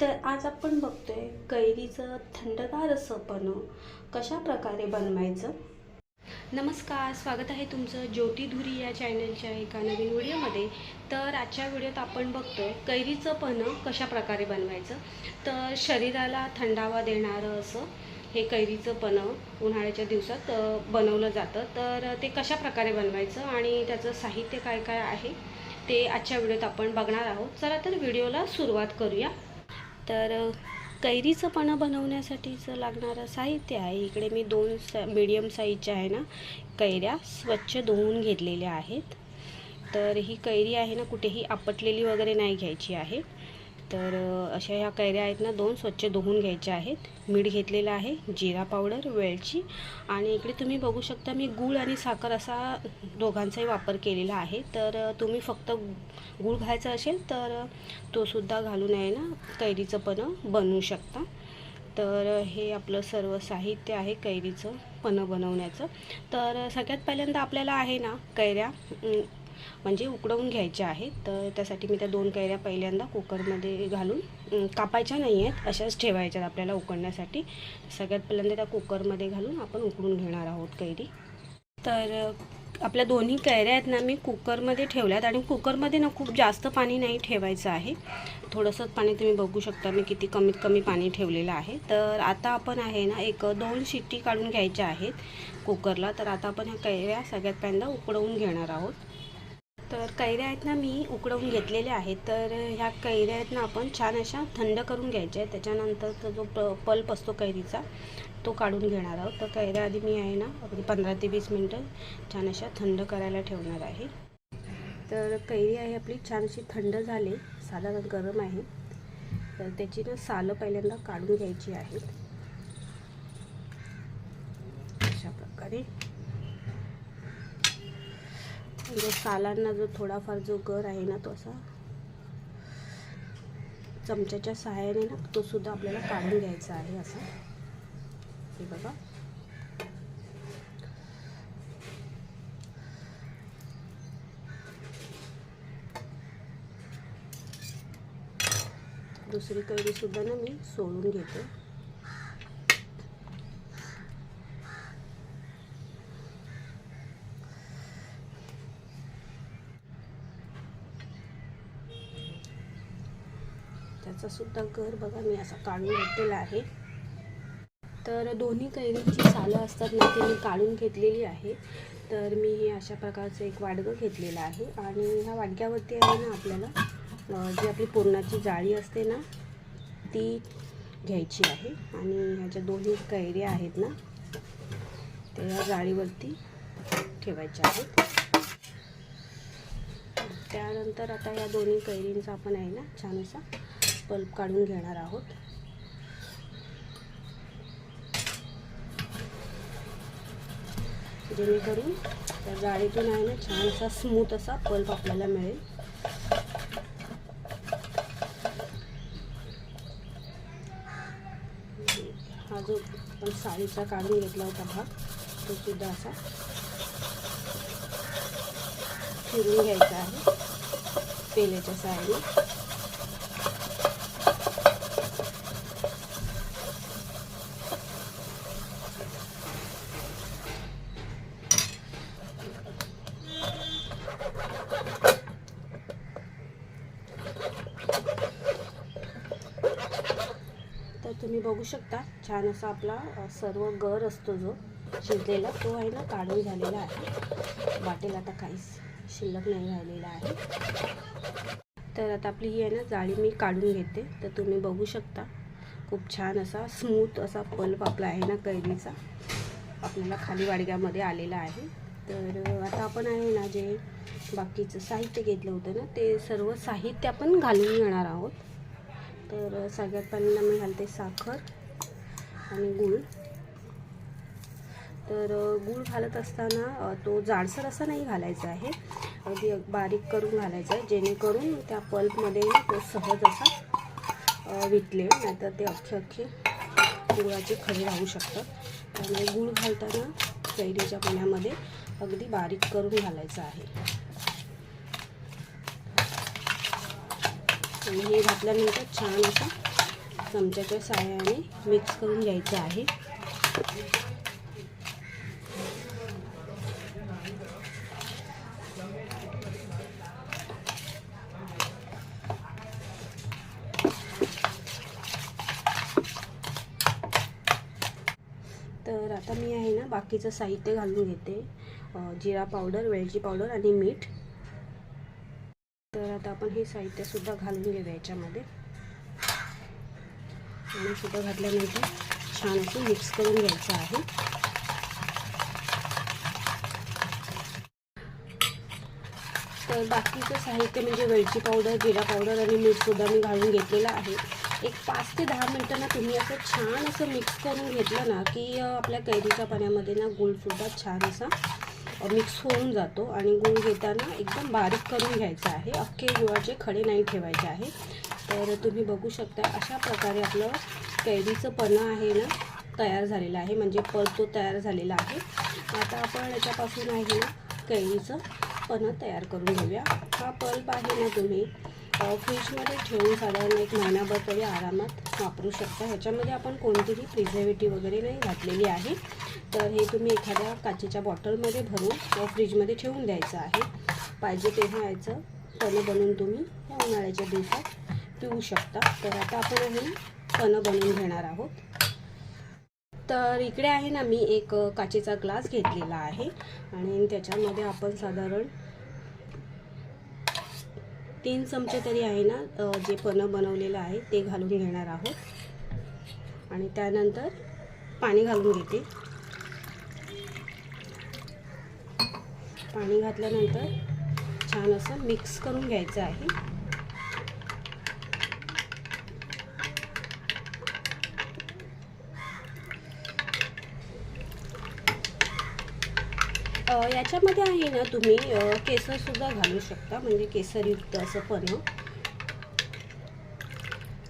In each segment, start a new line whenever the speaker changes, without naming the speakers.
तर आज आपण बघतोय कैरीचं थंडगार असं पण कशा प्रकारे बनवायचं? नमस्कार स्वागत आहे तुमचं ज्योती धुरी या चॅनलच्या एका नवीन व्हिडिओमध्ये. तर आजच्या व्हिडिओत आपण बघतो कैरीचं पन्ह कशा प्रकारे बनवायचं? तर शरीराला थंडावा देणारं असं हे कैरीचं पन्ह उन्हाळ्याच्या दिवसात बनवलं जातं. तर ते कशा प्रकारे बनवायचं आणि त्याचं साहित्य काय काय आहे ते आजच्या व्हिडिओत आपण बघणार आहोत. चला तर व्हिडिओला सुरुवात करूया. तर कैरीचं पणं बनवण्यासाठीचं लागणारं साहित्य आहे इकडे मी दोन सा मीडियम साईजच्या आहे ना कैऱ्या स्वच्छ धुवून घेतलेल्या आहेत. तर ही कैरी आहे ना कुठेही आपटलेली वगैरे नाही घ्यायची आहे. तर अशा ह्या कैऱ्या आहेत ना दोन स्वच्छ धुवून घ्यायच्या आहेत. मीठ घेतलेलं आहे जिरा पावडर वेलची आणि इकडे तुम्ही बघू शकता मी गूळ आणि साखर असा दोघांचाही वापर केलेला आहे. तर तुम्ही फक्त गूळ घ्यायचा असेल तर तो सुद्धा घालून आहे ना कैरीचं पन्हं बनवू शकता. तर हे आपलं सर्व साहित्य आहे कैरीचं पणं बनवण्याचं. तर सगळ्यात पहिल्यांदा आपल्याला आहे ना कैऱ्या म्हणजे उकडवून घ्यायच्या आहेत. तर त्यासाठी मी त्या दोन कैऱ्या पहिल्यांदा कुकरमध्ये घालून कापायच्या नाही आहेत अशाच ठेवायच्यात आपल्याला उकडण्यासाठी. सगळ्यात पहिल्यांदा त्या कुकरमध्ये घालून आपण उकडून घेणार आहोत कैरी. तर आपल्या दोन्ही कैऱ्या आहेत ना मी कुकरमध्ये ठेवल्यात आणि कुकरमध्ये ना खूप जास्त पाणी नाही ठेवायचं आहे. थोडंसंच पाणी तुम्ही बघू शकता मी किती कमीत कमी पाणी ठेवलेलं आहे. तर आता आपण आहे ना एक दोन शिट्टी काढून घ्यायच्या आहेत कुकरला. तर आता आपण ह्या कैऱ्या सगळ्यात पहिल्यांदा उकडवून घेणार आहोत. तर कैऱ्या आहेत ना मी उकडवून घेतलेल्या आहेत. तर ह्या कैऱ्या आहेत ना आपण छान अशा थंड करून घ्यायच्या आहेत. त्याच्यानंतर जो प पल्प असतो कैरीचा तो काढून घेणार आहोत. तर कैऱ्या आधी मी आहे ना अगदी पंधरा ते वीस मिनटं छान अशा थंड करायला ठेवणार आहे. तर कैरी आहे आपली छान अशी थंड झाली. साधारण गरम आहे. तर त्याची ना सालं पहिल्यांदा काढून घ्यायची आहेत. अशा प्रकारे. जो सालांना जो थोडाफार जो गर आहे ना तो असा चमच्याच्या सहाय्याने ना तो सुद्धा आपल्याला काढून घ्यायचा आहे असा. हे बघा. दुसरी कैरी सुद्धा ना मी सोडून घेते. त्याचा सुद्धा घर बघा मी असा काढून घेतलेला आहे. तर दोन्ही कैरीची सालं असतात ना ती मी काढून घेतलेली आहे. तर मी हे अशा प्रकारचं एक वाडगं घेतलेलं आहे. आणि ह्या वाडग्यावरती आहे ना आपल्याला जी आपली पुरणाची जाळी असते ना ती घ्यायची आहे. आणि ह्याच्या दोन्ही कैऱ्या आहेत ना त्या या जाळीवरती ठेवायच्या आहेत. त्यानंतर आता या दोन्ही कैरींचा आपण आहे ना छान असा पल्प काढून घेणार आहोत. जेणेकरून त्या जाळीतून आहे ना छान असा स्मूथ असा पल्प आपल्याला मिळेल. हा जो आपण साडीचा काढून घेतला होता भाग तो सुद्धा असा फिरून घ्यायचा आहे. पेल्याच्या साईडने तर तुम्ही बघू शकता छान असा आपला सर्व गर असतो जो शिजलेला तो आहे ना काढून झालेला आहे. वाटेल आता काहीच शिल्लक नाही राहिलेला आहे. तर आता आपली ही आहे ना जाळी मी काढून घेते. तर तुम्ही बघू शकता खूप छान असा स्मूथ असा पल्प आपला आहे ना कैरीचा. आपल्याला खाली वाडग्यामध्ये आलेला आहे. तर आता आपण आहे ना जे बाकीचं साहित्य घेतलं होतं ना ते सर्व साहित्य आपण घालून घेणार आहोत. तर सगळ्यात पहिल्यांदा मी घालते साखर आणि गूळ. तर गूळ घालत असताना तो जाडसर असा नाही घालायचा आहे. अगदी बारीक करून घालायचा आहे जेणेकरून त्या पल्पमध्ये तो सहज असा विटले नाहीतर ते अख्खे अख्खे गुळाचे खडे राहू शकतात. त्यामुळे गूळ घालताना कैरीच्या पाण्यामध्ये अगदी बारीक करून घालायचं आहे. आणि हे घातल्यानंतर छान असं चमच्याच्या साह्याने मिक्स करून घ्यायचं आहे. तर आता मी आहे ना बाकीचं साहित्य घालून घेते. जिरा पावडर वेलची पावडर आणि मीठ. तर आता आपण हे साहित्यसुद्धा घालून घेऊया याच्यामध्ये. आणि सुद्धा घातल्यानंतर छान असं मिक्स करून घ्यायचं आहे. तर बाकीचं साहित्य म्हणजे वेलची पावडर जिरा पावडर आणि मीठसुद्धा मी घालून घेतलेलं आहे. एक पाच ते दहा मिनटांना तुम्ही असं छान असं मिक्स करून घेतलं ना की आपल्या कैरीच्या पाण्यामध्ये ना गूळसुद्धा छान असा मिक्स होऊन जातो आणि गुळ घेताना एकदम बारीक करून घ्यायचा आहे. अख्खे गुळाचे खडे नाही ठेवायचे आहे. तर तुम्ही बघू शकता अशा प्रकारे आपलं कैरीचं पणं आहे ना तयार झालेलं आहे. म्हणजे पल्प तो तयार झालेला आहे. आता आपण याच्यापासून आहे ना कैरीचं पन्हं तयार करून घेऊया. हा पल्प आहे ना तुम्ही फ्रीजमध्ये ठेवून साधारण एक महिनाभर तरी आरामात वापरू शकता. ह्याच्यामध्ये आपण कोणतीही प्रिझर्वेटिव्ह वगैरे नाही घातलेली आहे. तर हे तुम्ही एखाद्या काचेच्या बॉटलमध्ये भरून किंवा फ्रीजमध्ये ठेवून द्यायचं आहे. पाहिजे तेव्हा यायचं पन्हं बनवून तुम्ही या उन्हाळ्याच्या दिवसात पिऊ शकता. तर आता आपण हे ना बनवून घेणार आहोत. तर इकडे आहे ना मी एक काचेचा ग्लास घेतलेला आहे. आणि त्याच्यामध्ये आपण साधारण तीन चमचे तरी आहे ना जे पन्हं बनवलेलं आहे ते घालून घेणार आहोत. आणि त्यानंतर पाणी घालून घेते. पाणी घातल्यानंतर छान असं मिक्स करून घ्यायचं आहे. याच्यामध्ये आहे ना तुम्ही केसरसुद्धा घालू शकता म्हणजे केसरयुक्त असं पण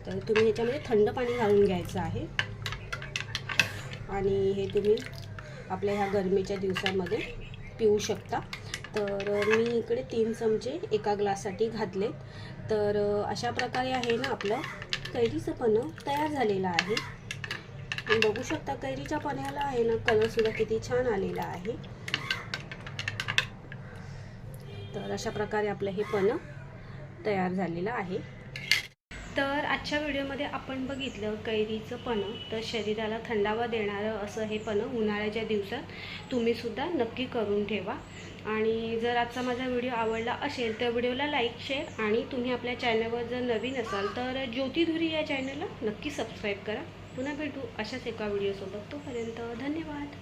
तर तुम्ही याच्यामध्ये थंड पाणी घालून घ्यायचं आहे. आणि हे तुम्ही आपल्या ह्या गरमीच्या दिवसामध्ये पिऊ शकता. तर मी इकडे तीन चमचे एका ग्लाससाठी घातले. तर अशा प्रकारे आहे ना आपलं कैरीचं पण तयार झालेलं आहे. बघू शकता कैरीच्या पाण्याला आहे ना कलरसुद्धा किती छान आलेला आहे. तर अशा प्रकारे आपलं हे पण तयार झालेलं आहे. तर आजच्या व्हिडिओमध्ये आपण बघितलं कैरीचं पण तर शरीराला थंडावा देणारं असं हे पण उन्हाळ्याच्या दिवसात तुम्हीसुद्धा नक्की करून ठेवा. आणि जर आजचा माझा व्हिडिओ आवडला असेल तर व्हिडिओला लाईक शेअर आणि तुम्ही आपल्या चॅनलवर जर नवीन असाल तर ज्योतिधुरी या चॅनलला नक्की सबस्क्राईब करा. पुन्हा भेटू अशाच एका व्हिडिओसोबत. तोपर्यंत धन्यवाद.